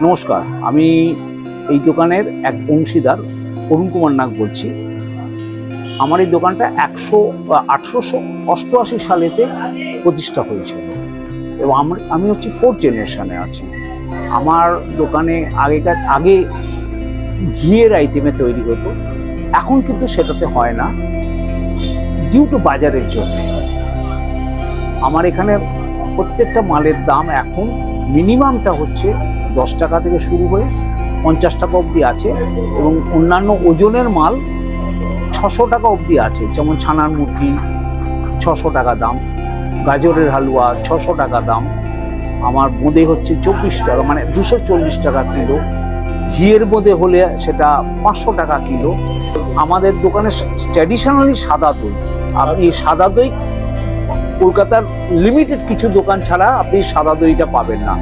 নমস্কার, আমি এই দোকানের এক অংশীদার অরুণ কুমার নাগ বলছি। আমার এই দোকানটা একশো, আঠেরোশো অষ্টআশি সালেতে প্রতিষ্ঠা হয়েছিল এবং আমার আমি হচ্ছে ফোর্থ জেনারেশনে আছি। আমার দোকানে আগেকার, আগে ঘিয়ের আইটেমে তৈরি হতো, এখন কিন্তু সেটাতে হয় না ডিউ টু বাজারের জন্য। আমার এখানে প্রত্যেকটা মালের দাম এখন মিনিমামটা হচ্ছে দশ টাকা থেকে শুরু হয়ে পঞ্চাশ টাকা অবধি আছে এবং অন্যান্য ওজনের মাল ছশো টাকা অবধি আছে। যেমন ছানার মুরগি ছশো টাকা দাম। গাজরের হালুয়া ছশো টাকা দাম। আমার বোঁদে হচ্ছে চব্বিশ টাকা মানে দুশো চল্লিশ টাকা কিলো। ঘিয়ের বোঁদে হলে সেটা পাঁচশো টাকা কিলো। আমাদের দোকানে ট্র্যাডিশনালি সাদা দই। আপনি সাদা দই কলকাতার লিমিটেড কিছু দোকান ছাড়া আপনি সাদা দইটা পাবেন না।